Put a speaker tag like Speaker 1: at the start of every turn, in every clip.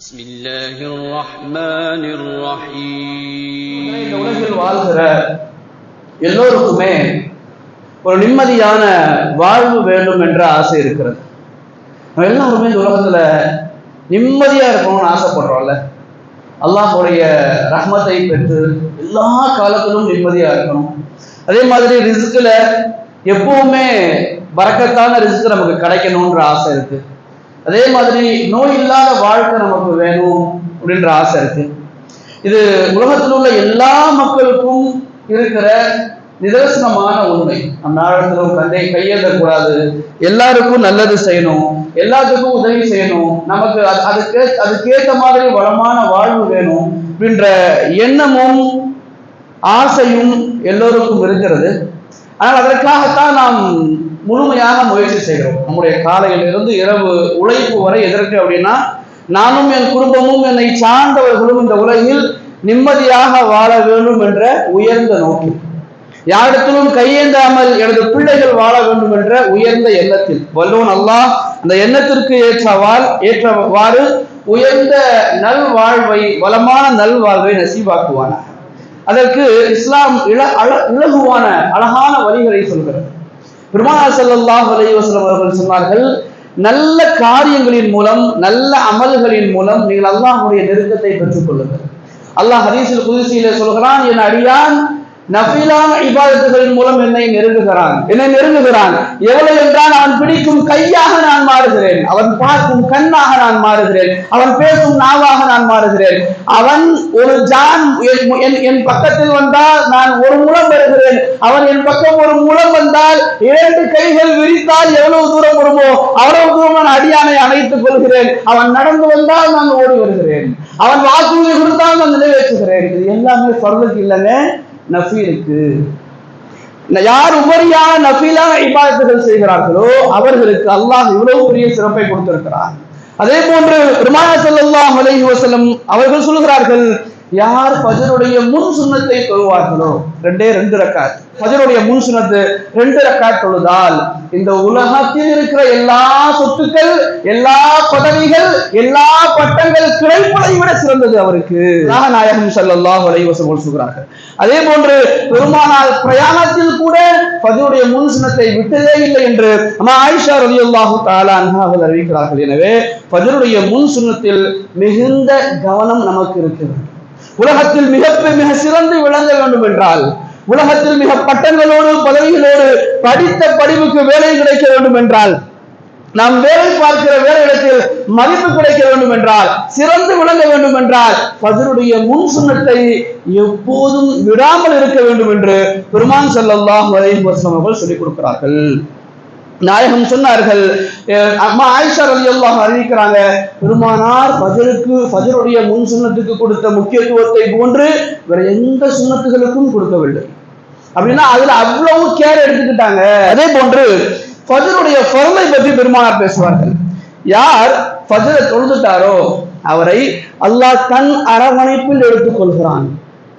Speaker 1: بسم الله الرحمن الرحيم
Speaker 2: இந்த உலகில் வாழ்கிற எல்லோருக்குமே ஒரு நிம்மதியான வாழ்வு வேண்டும் என்ற ஆசை இருக்கிறது நம்ம எல்லாருமே இந்த உலகத்துல நிம்மதியா இருக்கணும்னு ஆசைப்படுறோம்ல அல்லாஹ்வுடைய ரஹ்மத்தை பெற்று எல்லா காலத்திலும் நிம்மதியா இருக்கணும் அதே மாதிரி ரிஸ்க்ல எப்பவுமே பறக்கத்தான ரிஸ்க் நமக்கு கிடைக்கணும்ன்ற ஆசை இருக்கு அதே மாதிரி நோய் இல்லாத வாழ்க்கை நமக்கு வேணும் அப்படின்ற ஆசை இருக்கு. இது உலகத்தில் உள்ள எல்லா மக்களுக்கும் இருக்கிற நிதர்சனமான உண்மை. நம்ம நாடத்திலும் கந்தை கையெழுதக்கூடாது எல்லாருக்கும் நல்லது செய்யணும். எல்லாத்துக்கும் உதவி செய்யணும். நமக்கு அது- அதுக்கு அதுக்கேற்ற மாதிரி வளமான வாழ்வு வேணும் அப்படின்ற எண்ணமும் ஆசையும் எல்லோருக்கும் இருக்கிறது. ஆனால் அதற்காகத்தான் நாம் முழுமையாக முயற்சி செய்கிறோம். நம்முடைய காலையிலிருந்து இரவு உழைப்பு வரை எதற்கு அப்படின்னா நானும் என் குடும்பமும் என்னை சார்ந்தவர்களும் இந்த உலகில் நிம்மதியாக வாழ வேண்டும் என்ற உயர்ந்த நோக்கில் யாரிடத்திலும் கையேந்தாமல் எனது பிள்ளைகள் வாழ வேண்டும் என்ற உயர்ந்த எண்ணத்தில் வல்லோன் அல்லாஹ் அந்த எண்ணத்திற்கு ஏற்றவால் ஏற்றவாறு உயர்ந்த நல்வாழ்வை வளமான நல்வாழ்வை நசீவாக்குவானாக அதற்கு இஸ்லாம் இள அழ இலகுவான அழகான வழிகளை சொல்கிறது. பெருமானா ஸல்லல்லாஹு அலைஹி அவர்கள் சொன்னார்கள் நல்ல காரியங்களின் மூலம் நல்ல அமல்களின் மூலம் நீங்கள் அல்லாஹுடைய நெருக்கத்தை பெற்றுக் கொள்ளுங்கள். அல்லாஹ் ஹரீசில் புதுசியில சொல்கிறான் என் அடியான் நஃபிலான இபாதத்துகளின் மூலம் என்னை நெருங்குகிறான். என்னை நெருங்குகிறான். எவ்வளவு என்றால் அவன் பிடிக்கும் கையாக நான் மாறுகிறேன். அவன் பார்க்கும் கண்ணாக நான் மாறுகிறேன். அவன் பேசும் நாவாக நான் மாறுகிறேன். அவன் ஒரு ஜான் என்- என்- பக்கத்தில் வந்தால் நான் ஒரு மூலம் வருகிறேன். அவன் என் பக்கம் ஒரு மூலம் வந்தால் இரண்டு கைகள் விரித்தால் எவ்வளவு தூரம் வருமோ அவ்வளவு தூரம் நான் அடியானை அணைத்துக் கொள்கிறேன். அவன் நடந்து வந்தால் நான் ஓடி வருகிறேன். அவன் வாக்குறுதி கொடுத்தால் நான் நிறைவேற்றுகிறேன் இது எல்லாமே சொல்றதுக்கு இல்லைன்னு நஃபி இருக்கு யார் உபரியான நஃபிலாக இபாதத்துகள் செய்கிறார்களோ அவர்களுக்கு அல்லாஹ் இவ்வளவு பெரிய சிறப்பை கொடுத்திருக்கிறார். அதே போன்று பெருமானா செல்லல்லாம் அலைஹி வசலம் அவர்கள் சொல்கிறார்கள் யார் பஜருடைய முன் சுன்னத்தை தொழுவார்களோ? ரெண்டே ரெண்டு ரக்காத். பஜருடைய முன் சுண்ணத்து ரெண்டு ரக்காத் தொழுதால் இந்த உலகத்தில் இருக்கிற எல்லா சொத்துக்கள் எல்லா பதவிகள் எல்லா பட்டங்கள் கிடைப்பதை விட சிறந்தது அவருக்கு. நாயகம் ஸல்லல்லாஹு அலைஹி வஸல்லம் சொல்கிறார்கள். அதே போன்று பெருமானால் பிரயாணத்தில் கூட பஜருடைய முன் சுன்னத்தை விட்டதே இல்லை என்று அம்மா ஆயிஷா ரவி அல்லாஹு தாலா அன்ஹாவில் அறிவிக்கிறார்கள். எனவே பஜருடைய முன் சுன்னத்தில் மிகுந்த கவனம் நமக்கு இருக்கிறது. உலகத்தில் மிக மிக சிறந்து விளங்க வேண்டும் என்றால் உலகத்தில் மிக பட்டங்களோடு பதவிகளோடு படித்த படிப்புக்கு வேலை கிடைக்க வேண்டும் என்றால் நாம் வேலை பார்க்கிற வேலை இடத்தில் மதிப்பு கிடைக்க வேண்டும் என்றால் சிறந்து விளங்க வேண்டும் என்றால் ஃபஜருடைய முன் சுண்ணத்தை எப்போதும் விடாமல் இருக்க வேண்டும் என்று பெருமான் செல்லல்லாம் வரையும் அவர்கள் சொல்லிக் கொடுக்கிறார்கள். நாயகம் சொன்னார்கள் அஹ் அம்மா ஆயிஷா ரலியல்லாஹு அறிவிக்கிறாங்க பெருமானார் ஃபஜருக்கு ஃபஜருடைய முன் சுண்ணத்துக்கு கொடுத்த முக்கியத்துவத்தை போன்று வேற எந்த சுண்ணத்துகளுக்கும் கொடுக்கவில்லை. அப்படின்னா அதுல அவ்வளவு கேர் எடுத்துக்கிட்டாங்க. அதே போன்று ஃபஜருடைய ஃபர்லை பற்றி பெருமானார் பேசுவார்கள். யார் ஃபஜரை தொழுதுட்டாரோ அவரை அல்லாஹ் தன் அரவணைப்பில் எடுத்துக்கொள்கிறான்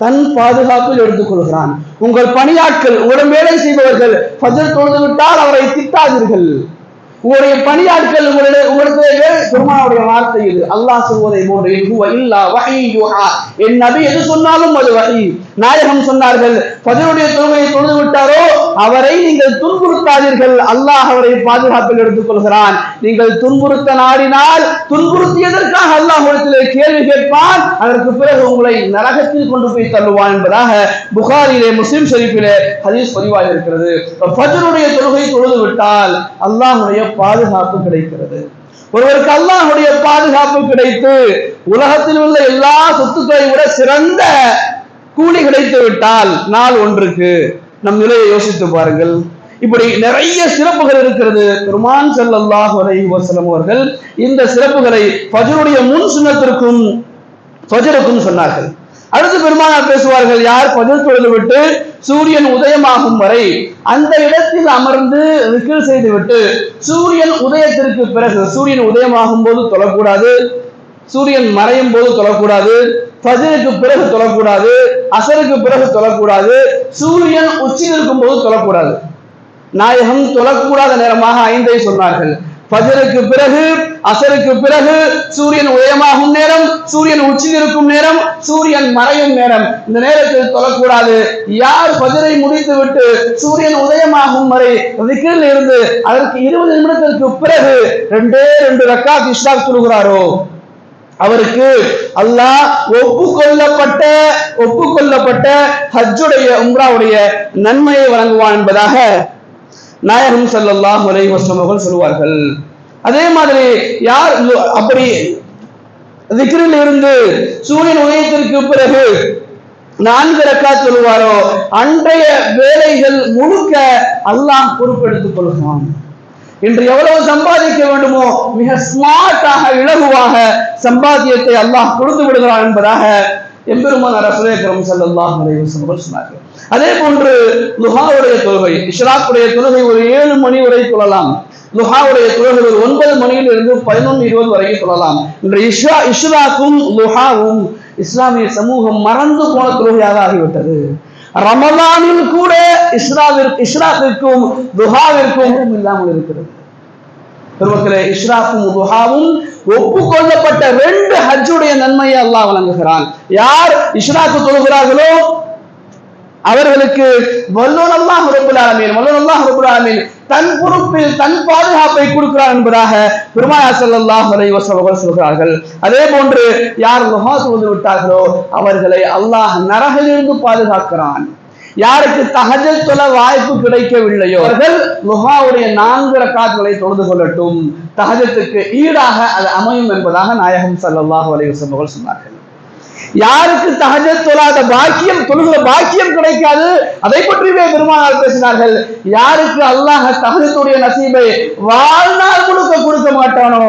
Speaker 2: தன் பாதுகாப்பில் எடுத்துக்கொள்கிறான். உங்கள் பணியாட்கள் உங்களிடம் வேலை செய்பவர்கள் ஃபஜர் தொழுது விட்டால் அவரை திட்டாதீர்கள். உங்களுடைய பணியாட்கள் உங்களுடைய உங்களுக்கு வேலை பெருமானுடைய வார்த்தை இது அல்லாஹ் சொல்வதை போன்ற இல்லா வஹீ என் நபி எது சொன்னாலும் அது வகை நாயகம் சொன்னார்கள் பதிலுடைய தொழுகையை தொழுது விட்டாரோ? அவரை நீங்கள் துன்புறுத்தாதீர்கள். அல்லாஹ் அவரை பாதுகாப்பில் எடுத்துக் கொள்கிறான் நீங்கள் துன்புறுத்த நாடினால் துன்புறுத்தியதற்காக அல்லாஹ் கேள்வி கேட்பான். அதற்கு பிறகு உங்களை நரகத்தில் கொண்டு போய் தள்ளுவான் என்பதாக புகாரிலே முஸ்லிம் ஷரீஃபிலே ஹதீஸ் பதிவாக இருக்கிறது. பதிலுடைய தொழுகை தொழுது விட்டால் அல்லாஹுடைய பாதுகாப்பு கிடைக்கிறது. ஒருவருக்கு அல்லாஹுடைய பாதுகாப்பு கிடைத்து உலகத்தில் உள்ள எல்லா சொத்துக்களை விட சிறந்த கூலி கிடைத்து விட்டால் நாள் ஒன்றுக்கு. நம் நிலையை யோசித்து பாருங்கள். இப்படி நிறைய சிறப்புகள் இருக்கிறது. பெருமான் செல்லல்லாஹ் அலைஹி வஸல்லம் அவர்கள் இந்த சிறப்புகளை பஜருடைய முன் சுன்னத்திற்கும் பஜருக்கும் சொன்னார்கள். அடுத்து பெருமானார் பேசுவார்கள் யார் பஜர் தொழுது விட்டு சூரியன் உதயமாகும் வரை அந்த இடத்தில் அமர்ந்து ரிக்கில் செய்துவிட்டு சூரியன் உதயத்திற்கு பிறகு சூரியன் உதயமாகும் போது தொழக்கூடாது சூரியன் மறையும் போது தொழக்கூடாது ஃபஜருக்கு பிறகு தொழக்கூடாது அசருக்கு பிறகு தொழக்கூடாது சூரியன் உச்சியில் இருக்கும் போது தொழக்கூடாது. நாயகம் தொழக்கூடாத நேரமாக ஐந்தை சொன்னார்கள். ஃபஜருக்கு பிறகு அசருக்கு பிறகு சூரியன் உதயமாகும் நேரம் சூரியன் உச்சி இருக்கும் நேரம் சூரியன் மறையும் நேரம். இந்த நேரத்தில் தொழக்கூடாது. யார் ஃபஜரை முடித்து விட்டு சூரியன் உதயமாகும் வரை விக்கிரில் இருந்து அதற்கு இருபது நிமிடத்திற்கு பிறகு ரெண்டே ரெண்டு ரக்கா இஷ்டாக் தொழுகிறாரோ? அவருக்கு அல்லாஹ் ஒப்புக்கொள்ளப்பட்ட ஒப்புக்கொள்ளப்பட்ட ஹஜ்ஜுடைய உம்ராவுடைய நன்மையை வழங்குவான் என்பதாக நாயகம் ஸல்லல்லாஹு ஒரே வஸல்லம் அவர்கள் சொல்வார்கள் அதே மாதிரி யார் அப்படி திக்ரில் இருந்து சூரியன் உதயத்திற்கு பிறகு நான்கு ரக்கா சொல்லுவாரோ அன்றைய வேலைகள் முழுக்க அல்லாஹ் பொறுப்பெடுத்துக் கொள்கிறான் இன்று எவ்வளவு சம்பாதிக்க வேண்டுமோ மிக ஸ்மார்ட்டாக இலகுவாக சம்பாத்தியத்தை அல்லாஹ் கொடுத்து விடுகிறான் என்பதாக எம்பெருமான் ரசூலே கரம் ஸல்லல்லாஹு சொன்னார்கள். அதே போன்று லுஹாவுடைய தொழுகை இஷ்ராக்குடைய தொழுகை ஒரு ஏழு மணி வரை கொள்ளலாம். லுஹாவுடைய தொழுகை ஒரு ஒன்பது மணியில் இருந்து பதினொன்று இருபது வரைக்கும் தொழலாம் இன்று இஷ்ரா இஷ்ராக்கும் லுஹாவும் இஸ்லாமிய சமூகம் மறந்து போன தொழுகையாக ஆகிவிட்டது. ரமலானில் கூட இஸ்ராவிற்கு இஸ்ராத்திற்கும் துஹாவிற்கும் இல்லாமல் இருக்கிறது. பெருமக்களே இஷ்ராக்கும் துஹாவும் ஒப்புக்கொள்ளப்பட்ட ரெண்டு ஹஜ்ஜுடைய நன்மையை அல்லாஹ் வழங்குகிறான். யார் இஸ்ராக்கு தொழுகிறார்களோ அவர்களுக்கு வல்லோன் அல்லாஹ் ரப்புல் ஆலமீன் ஆலமீன் தன் பொறுப்பில் தன் பாதுகாப்பை கொடுக்கிறார் என்பதாக பெருமாயா செல்லல்லாஹ் அலைஹி அவர்கள் சொல்கிறார்கள். அதே போன்று யார் லுஹா தொழுது விட்டார்களோ அவர்களை அல்லாஹ் நரகிலிருந்து பாதுகாக்கிறான். யாருக்கு தகஜல் தொல வாய்ப்பு கிடைக்கவில்லையோ அவர்கள் லுஹாவுடைய நான்கு ரக்காத்துகளை தொழுது கொள்ளட்டும். தகஜத்துக்கு ஈடாக அது அமையும் என்பதாக நாயகம் சல்லாஹ் அலைஹி அவர்கள் சொன்னார்கள். யாருக்கு தஹஜத் தொழாத பாக்கியம் தொழுகிற பாக்கியம் கிடைக்காது? அதை பற்றியுமே பெருமானார் பேசினார்கள். யாருக்கு அல்லாஹ் தகஜத்துடைய நசீபை வாழ்நாள் முழுக்க கொடுக்க மாட்டானோ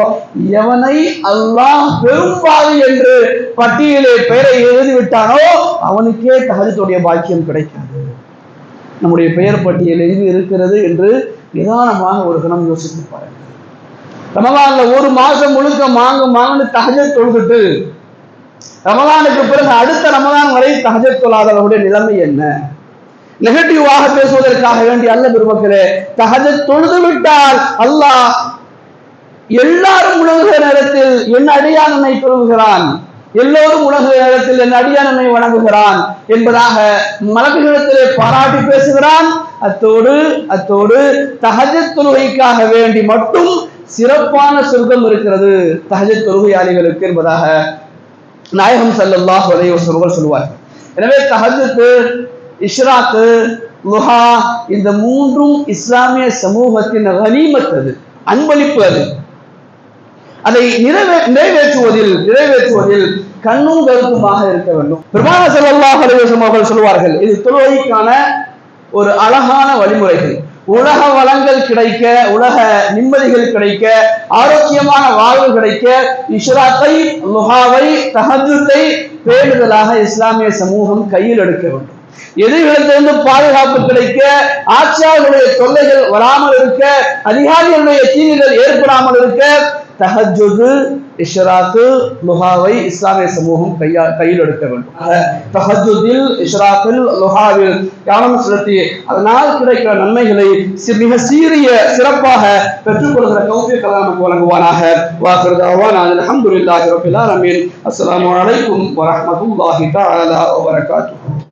Speaker 2: எவனை அல்லாஹ் பெரும்பாவி என்று பட்டியலே பெயரை எழுதி விட்டானோ அவனுக்கே தகஜத்துடைய பாக்கியம் கிடைக்காது. நம்முடைய பெயர் பட்டியல் எங்கு இருக்கிறது என்று நிதானமாக ஒரு கணம் யோசித்து பாருங்கள். ரமலான்ல ஒரு மாசம் முழுக்க மாங்க மாங்கன்னு தகஜ தொழுதுட்டு ரமலானுக்கு பிறகு அடுத்த ரமலான் வரை தகஜர் தொழாதவர்களுடைய நிலைமை என்ன? நெகட்டிவாக பேசுவதற்காக வேண்டி அல்ல பெருமக்களே தகஜ தொழுது விட்டால் அல்லாஹ் எல்லாரும் உலகுகிற நேரத்தில் என் அடியானனை பெருகுகிறான் எல்லோரும் உலகுகிற நேரத்தில் என் அடியானனை வணங்குகிறான் என்பதாக மலக்குகளிடத்திலே பாராட்டி பேசுகிறான். அத்தோடு அத்தோடு தகஜ தொழுகைக்காக வேண்டி மட்டும் சிறப்பான சொர்க்கம் இருக்கிறது தகஜ தொழுகையாளிகளுக்கு என்பதாக நாயகம் செல்லல்லா அலைஹி சொல்வர் சொல்வார்கள் எனவே தஹஜ்ஜுத் இஷ்ராக்கு லுஹா இந்த மூன்றும் இஸ்லாமிய சமூகத்தின் கனிமத் அது அன்பளிப்பு அது. அதை நிறைவே நிறைவேற்றுவதில் நிறைவேற்றுவதில் கண்ணும் கருத்துமாக இருக்க வேண்டும். பெருமான செல்லல்லாஹ் அலைஹி அவர்கள் சொல்வார்கள் இது தொழுகைக்கான ஒரு அழகான வழிமுறைகள். உலக வளங்கள் கிடைக்க உலக நிம்மதிகள் கிடைக்க ஆரோக்கியமான வாழ்வு கிடைக்க இஷ்ராத்தை லுஹாவை தஹஜுத்தை பேணுதலாக இஸ்லாமிய சமூகம் கையில் எடுக்க வேண்டும். எதிரிகளிலிருந்து பாதுகாப்பு கிடைக்க ஆட்சியாளர்களுடைய தொல்லைகள் வராமல் இருக்க அதிகாரிகளுடைய தீங்குகள் ஏற்படாமல் இருக்க தஹஜுது இஷ்ராக்கு லுஹாவை இஸ்லாமிய சமூகம் கையா கையில் எடுக்க வேண்டும். ஆக, தஹஜுதில் இஷ்ராக்கில் லுஹாவில் கவனம் செலுத்தி அதனால் கிடைக்கிற நன்மைகளை மிக சீரிய சிறப்பாக பெற்றுக்கொள்கிற கௌஃபிக் அல்லாஹ் நமக்கு வழங்குவானாக. வாக்குறுதாவான் அவான் அல்ஹம்துலில்லாஹி ரப்பில் ஆலமீன். அஸ்ஸலாமு அலைக்கும் வரஹ்மத்துல்லாஹி தஆலா வபரகாத்துஹு